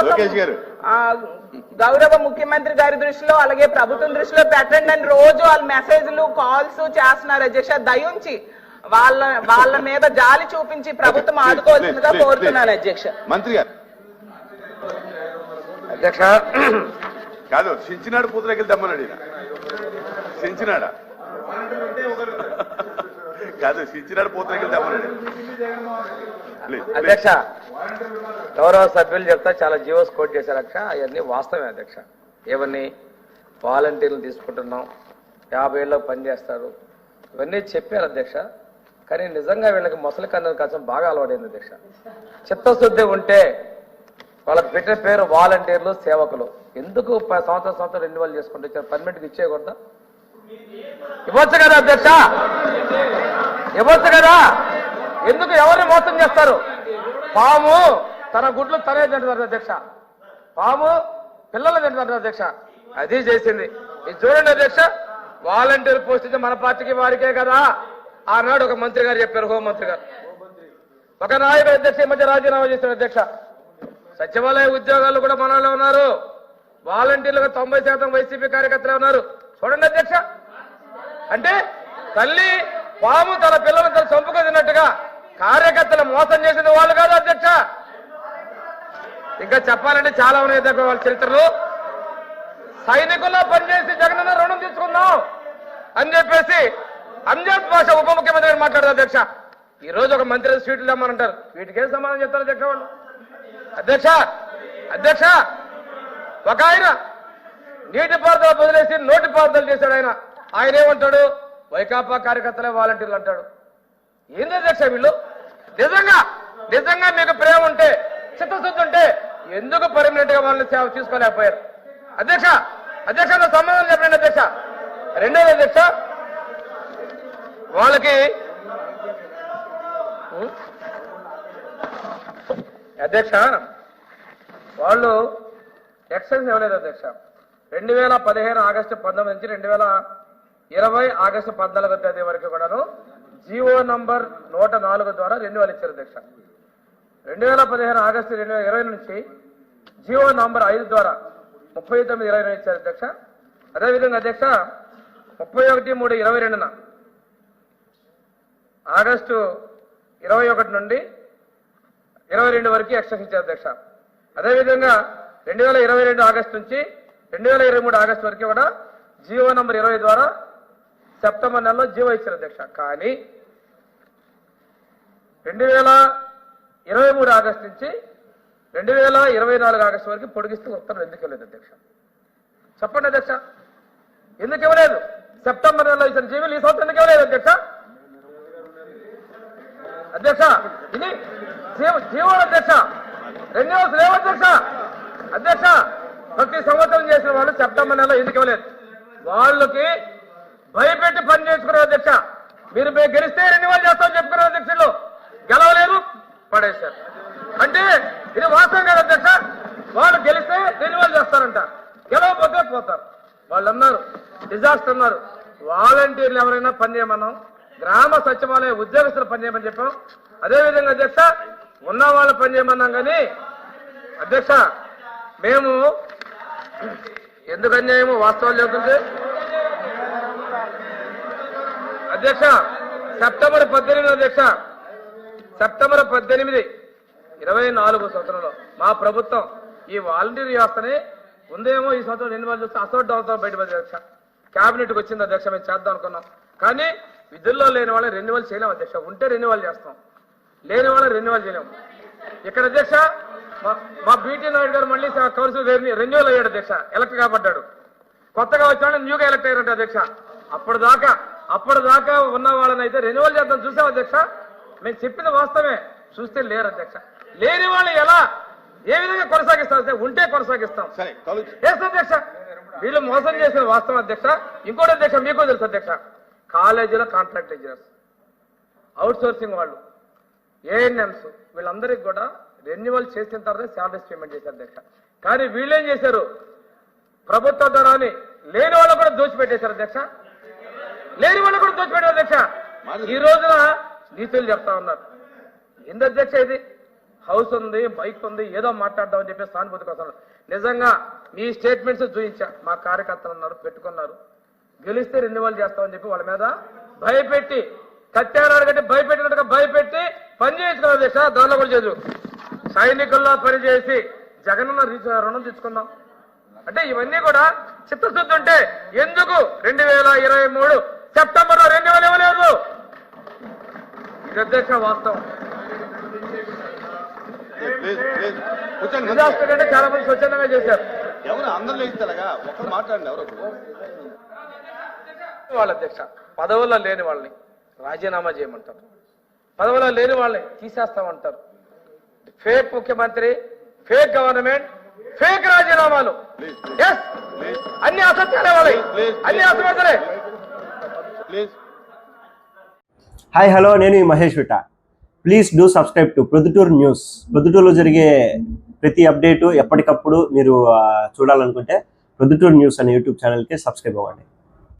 కోసం గౌరవ ముఖ్యమంత్రి గారి దృష్టిలో అలాగే ప్రభుత్వం దృష్టిలో పెట్టండి అని రోజు వాళ్ళ మెసేజ్లు కాల్స్ చేస్తున్నారు అధ్యక్ష. దయుంచి వాళ్ళ వాళ్ళ మీద జాలి చూపించి ప్రభుత్వం ఆదుకోవాల్సిందిగా కోరుతున్నాను. అధ్యక్ష. మంత్రి గారు. అధ్యక్ష. కాదు సించినాడు ఈయన. సించినాడా కాదు సించినాడు పూతలకి అధ్యక్ష గౌరవ సభ్యులు చెప్తా చాలా జీవోస్ కోట్ చేశారు అధ్యక్ష అవన్నీ వాస్తవమే అధ్యక్ష. ఏమని వాలంటీర్లు తీసుకుంటున్నాం యాభై ఏళ్ళలో పనిచేస్తారు ఇవన్నీ చెప్పారు అధ్యక్ష. కానీ నిజంగా వీళ్ళకి మొసలి కన్నది కోసం బాగా అలవాటైంది అధ్యక్ష. చిత్తశుద్ధి ఉంటే వాళ్ళకి పెట్టిన పేరు వాలంటీర్లు సేవకులు. ఎందుకు సంవత్సరం సంవత్సరం రెన్యువల్ చేసుకుంటూ ఇచ్చారు పర్మిట్కి ఇచ్చేయకూడదా? ఇవ్వచ్చు కదా అధ్యక్ష? ఇవ్వచ్చు కదా? ఎందుకు ఎవరిని మోసం చేస్తారు? పాము తన గుడ్లు తనే తింటున్నారు అధ్యక్ష. పాము పిల్లలు తింటున్నారు అధ్యక్ష. అది చేసింది. ఇది చూడండి అధ్యక్ష వాలంటీర్ పోస్ట్ ఇది మన పార్టీకి వారికే కదా. ఆనాడు ఒక మంత్రి గారు చెప్పారు హోంమంత్రి గారు. ఒక నాయకుడు అధ్యక్ష ఈ మధ్య రాజీనామా చేశారు అధ్యక్ష. సచివాలయ ఉద్యోగాలు కూడా మనలో ఉన్నారు. వాలంటీర్లుగా తొంభై శాతం వైసీపీ కార్యకర్తలే ఉన్నారు. చూడండి అధ్యక్ష. అంటే తల్లి పాము తన పిల్లలను తన చంపుకు తిన్నట్టుగా కార్యకర్తలు మోసం చేసిన వాళ్ళు కాదు అధ్యక్ష. ఇంకా చెప్పాలంటే చాలా ఉన్నాయి దగ్గర వాళ్ళ చరిత్రలు. సైనికుల్లో పనిచేసి జగనన్న రుణం తీసుకుందాం అని చెప్పేసి అంజాబ్ భాష ఉప ముఖ్యమంత్రి గారు మాట్లాడారు అధ్యక్ష. ఈ రోజు ఒక మంత్రి స్వీట్లు తెమ్మంటారు అంటారు. ఏం సమాధానం చెప్తారు అధ్యక్ష వాళ్ళు? అధ్యక్ష అధ్యక్ష ఒక ఆయన నీటిపారుదల వదిలేసి నోటి పారుదల చేశాడు ఆయన. ఆయన ఏమంటాడు? వైకాపా కార్యకర్తలే వాలంటీర్లు అంటాడు. ఏంది అధ్యక్ష వీళ్ళు? నిజంగా నిజంగా మీకు ప్రేమ ఉంటే చిత్తశుద్ధి ఉంటే ఎందుకు పర్మనెంట్గా వాళ్ళని సేవ తీసుకోలేకపోయారు అధ్యక్ష అధ్యక్ష సంబంధం చెప్పండి అధ్యక్ష. రెండోది అధ్యక్ష వాళ్ళకి అధ్యక్ష వాళ్ళు ఎక్సైజ్ ఇవ్వలేదు అధ్యక్ష. రెండు వేల పదిహేను ఆగస్టు పంతొమ్మిది నుంచి రెండు వేల ఇరవై ఆగస్టు పద్నాలుగో తేదీ వరకు కూడాను జీవో నంబర్ నూట నాలుగు ద్వారా రెన్యువల్ ఇచ్చారు అధ్యక్ష రెండు వేల పదిహేను ఆగస్టు రెండు వేల ఇరవై నుంచి జీవో నంబర్ ఐదు ద్వారా ముప్పై తొమ్మిది ఇరవై రెండు ఇచ్చారు అధ్యక్ష అదేవిధంగా అధ్యక్ష ముప్పై ఒకటి మూడు ఇరవై రెండున ఆగస్టు ఇరవై ఒకటి నుండి ఇరవై రెండు వరకు ఎక్స్టెన్షన్ ఇచ్చారు అధ్యక్ష అదేవిధంగా రెండు వేల ఇరవై రెండు ఆగస్టు నుంచి రెండు వేల ఇరవై మూడు ఆగస్టు వరకు కూడా జీవో నంబర్ ఇరవై ద్వారా సెప్టెంబర్ నెలలో జియో ఇచ్చారు అధ్యక్ష. కానీ రెండు వేల ఇరవై మూడు ఆగస్టు నుంచి రెండు వేల ఇరవై నాలుగు ఆగస్టు వరకు పొడిగిస్తూ ఉత్తర్వులు ఎందుకు ఇవ్వలేదు అధ్యక్ష? చెప్పండి అధ్యక్ష. ఎందుకు ఇవ్వలేదు? సెప్టెంబర్ నెలలో ఇచ్చిన జీవోలు ఈ సంవత్సరం ఎందుకు ఇవ్వలేదు అధ్యక్ష? అధ్యక్ష ఇది జీవ- అధ్యక్ష. రెన్యూస్ లేవు అధ్యక్ష. అధ్యక్ష ప్రతి సంవత్సరం చేసిన వాళ్ళు సెప్టెంబర్ నెలలో ఎందుకు ఇవ్వలేదు? వాళ్ళకి భయపెట్టి పని చేసుకున్నారు అధ్యక్ష మీరు మేము గెలిస్తే రెన్యువల్ చేస్తామని చెప్పుకున్నారు అధ్యక్షులు గెలవలేదు పడేశారు. అంటే ఇది వాస్తవం కదా అధ్యక్ష వాళ్ళు గెలిస్తే రెన్యువల్ చేస్తారంట. గెలవకపోతే పోతారు. వాళ్ళు అన్నారు డిజాస్టర్ అన్నారు. వాలంటీర్లు ఎవరైనా పని చేయమన్నాం. గ్రామ సచివాలయ ఉద్యోగస్తులు పని చేయమని చెప్పాం. అదేవిధంగా అధ్యక్ష ఉన్న వాళ్ళు పని చేయమన్నాం కానీ అధ్యక్ష మేము ఎందుకు అన్యాయము? వాస్తవాలు చెబుతుంటే అధ్యక్ష సెప్టెంబర్ పద్దెనిమిది అధ్యక్ష. సెప్టెంబర్ పద్దెనిమిది ఇరవై నాలుగు సంవత్సరంలో మా ప్రభుత్వం ఈ వాలంటీర్ వ్యవస్థని ఉందేమో ఈ సంవత్సరం రెన్యువల్ చూస్తే అసోట్ డౌన్తో బయటపడి అధ్యక్ష. క్యాబినెట్కి వచ్చింది అధ్యక్ష మేము చేద్దాం అనుకున్నాం. కానీ విధుల్లో లేని వాళ్ళని రెన్యువల్ చేయలేం అధ్యక్ష. ఉంటే రెన్యువల్ చేస్తాం. లేని వాళ్ళని రెన్యువల్ చేయలేము ఇక్కడ అధ్యక్ష మా- మా బీటీ నాయుడు గారు మళ్ళీ కౌన్సిల్ రెన్యువల్ అయ్యాడు అధ్యక్ష. ఎలక్ట్ కాబడ్డాడు. కొత్తగా వచ్చాడు న్యూగా ఎలక్ట్ అయ్యారంట అధ్యక్ష. అప్పుడు దాకా అప్పుడు దాకా ఉన్న వాళ్ళని అయితే రెన్యువల్ చేద్దాం. చూసాం అధ్యక్ష? మేము చెప్పిన వాస్తవమే. చూస్తే లేరు అధ్యక్ష. లేని వాళ్ళు ఎలా? ఏ విధంగా కొనసాగిస్తాం? ఉంటే కొనసాగిస్తాం. ఎస్ అధ్యక్ష? వీళ్ళు మోసం చేసిన వాస్తవం అధ్యక్ష. ఇంకోటి అధ్యక్ష మీకు తెలుసు అధ్యక్ష. కాలేజీలో కాంట్రాక్ట్ ఇంజనీర్స్ అవుట్ సోర్సింగ్ వాళ్ళు ఏఎన్ఎంస్ వీళ్ళందరికీ కూడా రెన్యువల్ చేసిన తర్వాత శాలరీస్ పేమెంట్ చేశారు అధ్యక్ష. కానీ వీళ్ళేం చేశారు? ప్రభుత్వ ధరాన్ని లేని వాళ్ళు కూడా దోచిపెట్టేశారు అధ్యక్ష. లేని వాళ్ళు కూడా దోచిపెట్టారు అధ్యక్ష. ఈ రోజున నీతులు చెప్తా ఉన్నారు. ఏంది అధ్యక్ష ఇది? హౌస్ ఉంది బైక్ ఉంది ఏదో మాట్లాడదాం అని చెప్పి సానుభూతి కోసం నిజంగా మీ స్టేట్మెంట్స్ చూపించా. మా కార్యకర్తలు ఉన్నారు పెట్టుకున్నారు. గెలిస్తే రెన్యువల్ చేస్తామని చెప్పి వాళ్ళ మీద భయపెట్టి కట్టారు కట్టి భయపెట్టినట్టుగా భయపెట్టి పని చేయించుకున్నారు దేశ దానిలో కూడా చేయదు సైనికుల్లో పనిచేసి జగనన్న రుణం తెచ్చుకుందాం అంటే ఇవన్నీ కూడా చిత్తశుద్ధి ఉంటే ఎందుకు రెండు వేల ఇరవై మూడు సెప్టెంబర్లో రెండు వేల ఇది అధ్యక్ష వాస్తవం. డిజాస్టర్ అంటే చాలా మంది స్వచ్ఛందంగా చేశారు. ఎవరు అందరిలో ఇస్తారగా? ఒకరు మాట్లాడండి ఎవరు. వాళ్ళ అధ్యక్ష పదవుల్లో లేని వాళ్ళని రాజీనామా చేయమంటారు. పదవుల్లో లేని వాళ్ళని తీసేస్తామంటారు. ఫేక్ ముఖ్యమంత్రి ఫేక్ గవర్నమెంట్ ఫేక్ రాజీనామాలు. అన్ని అసత్యాలే వాళ్ళవి. అన్ని అసత్యాలే. ప్లీజ్. హాయ్ హలో నేను ఈ Mahesh విట. Please do subscribe to Proddatur news. ప్రొద్దుటూరులో జరిగే ప్రతి అప్డేటు ఎప్పటికప్పుడు మీరు చూడాలనుకుంటే ప్రొద్దుటూరు న్యూస్ అనే యూట్యూబ్ ఛానల్కి సబ్స్క్రైబ్ అవ్వండి.